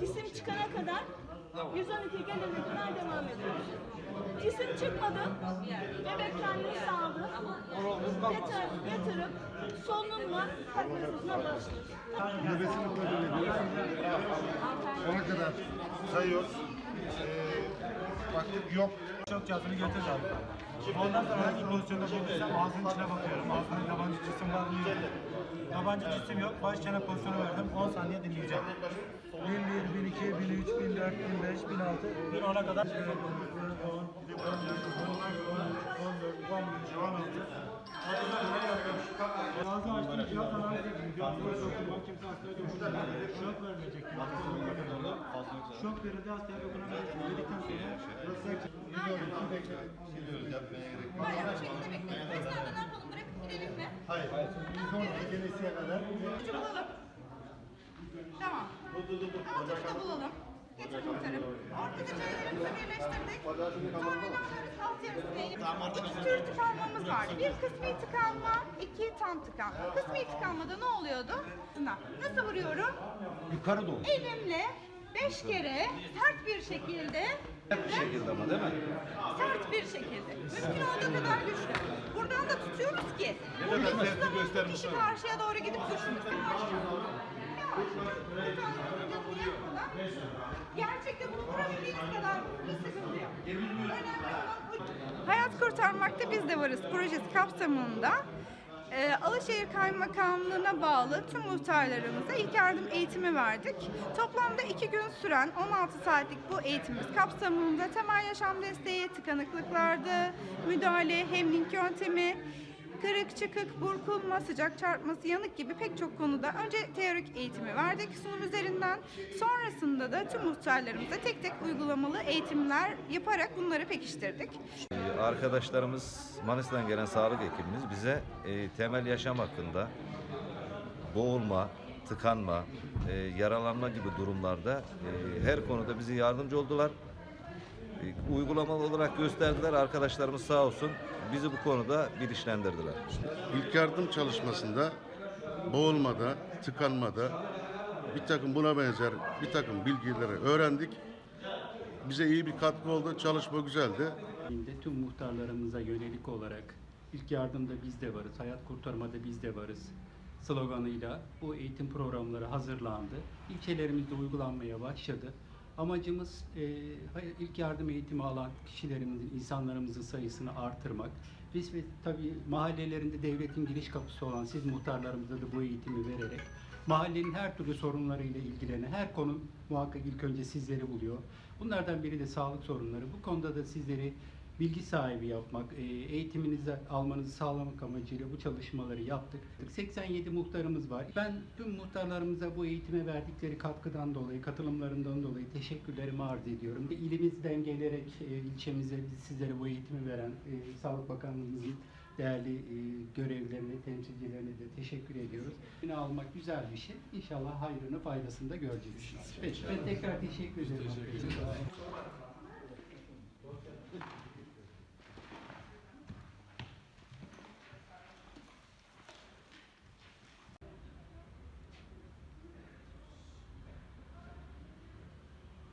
Cisim çıkana kadar 112 gelene kadar devam ediyoruz. Cisim çıkmadı. Bebek kendini sağdı. Yatır, yatırıp solunumla kalp nefesine başlıyoruz. Nefesini kontrol ediyoruz. Ona kadar sayıyoruz. Ee, baktık yok. Çok cihazını getir abi. Ondan sonra hangi pozisyonda bulursam ağzının içine bakıyorum. Ağzında yabancı cisim var mı. Yabancı cisim yok. Baş çene pozisyonu verdim. 10 saniye dinleyeceğim. 1001, 1002, 1003, 1004, 1005, 1006, 1010'a kadar. Dokunmak, kimse hastaya dokunmuyor. Şok vermeyecek. Şok verildi, hastaya dokunabilirsiniz. Dedikten sonra burası Hayır, bu şekilde bekleyin. Beş saniye ne yapalım? Bırakıp gidelim mi? Hayır. Sonraki gelesiye kadar. Bulalım. Tamam. Da bulalım. Getir kurtarıp. Ortadaki ellerimizi birleştirdik. Sonra ne yapıyoruz? Alt yarısını İki tür tıkanmamız vardı. Bir kısmi tıkanma, iki tam tıkanma. Kısmi tıkanmada ne oluyordu? Nasıl vuruyorum? Yukarı doğru. Elimle beş kere sert bir şekilde Bir şekilde ama değil mi? sert bir şekilde. Mümkün olduğu kadar güçlü. Buradan da tutuyoruz ki vurduğumuz zaman kişi karşıya doğru gidip düşmesin. Yavaş. Yavaş. Lütfen vurduğunu yapmadan. Gerçekte bunu vurabildiğiniz kadar bir sıkıntı yok. Önemli olan bu. Hayat Kurtarmakta Biz de Varız projesi kapsamında e, Alaşehir Kaymakamlığı'na bağlı tüm muhtarlarımıza ilk yardım eğitimi verdik. Toplamda iki gün süren 16 saatlik bu eğitimimiz kapsamında temel yaşam desteği, tıkanıklıklarda müdahale, hemlink yöntemi, kırık, çıkık, burkulma, sıcak çarpması, yanık gibi pek çok konuda önce teorik eğitimi verdik sunum üzerinden. Sonrasında da tüm muhtarlarımıza tek tek uygulamalı eğitimler yaparak bunları pekiştirdik. Arkadaşlarımız Manisa'dan gelen sağlık ekibimiz bize e, temel yaşam hakkında boğulma, tıkanma, e, yaralanma gibi durumlarda e, her konuda bize yardımcı oldular. E, uygulamalı olarak gösterdiler. Arkadaşlarımız sağ olsun bizi bu konuda bilinçlendirdiler. İlk yardım çalışmasında boğulmada, tıkanmada bir takım buna benzer bir takım bilgileri öğrendik. Bize iyi bir katkı oldu. Çalışma güzeldi. de tüm muhtarlarımıza yönelik olarak ilk yardımda biz de varız, hayat kurtarmada biz de varız sloganıyla bu eğitim programları hazırlandı. İlçelerimizde uygulanmaya başladı. Amacımız e, ilk yardım eğitimi alan kişilerimizin, insanlarımızın sayısını artırmak. Biz ve tabii mahallelerinde devletin giriş kapısı olan siz muhtarlarımıza da bu eğitimi vererek mahallenin her türlü sorunlarıyla ilgilenen her konu muhakkak ilk önce sizleri buluyor. Bunlardan biri de sağlık sorunları. Bu konuda da sizleri bilgi sahibi yapmak, e, eğitiminizi almanızı sağlamak amacıyla bu çalışmaları yaptık. 87 muhtarımız var. Ben tüm muhtarlarımıza bu eğitime verdikleri katkıdan dolayı, katılımlarından dolayı teşekkürlerimi arz ediyorum. İlimizden gelerek e, ilçemize sizlere bu eğitimi veren e, Sağlık Bakanlığımızın değerli e, görevlilerine, temsilcilerine de teşekkür ediyoruz. Yine almak güzel bir şey. İnşallah hayrını, faydasını da göreceğiz. Peki, ben tekrar teşekkür ederim.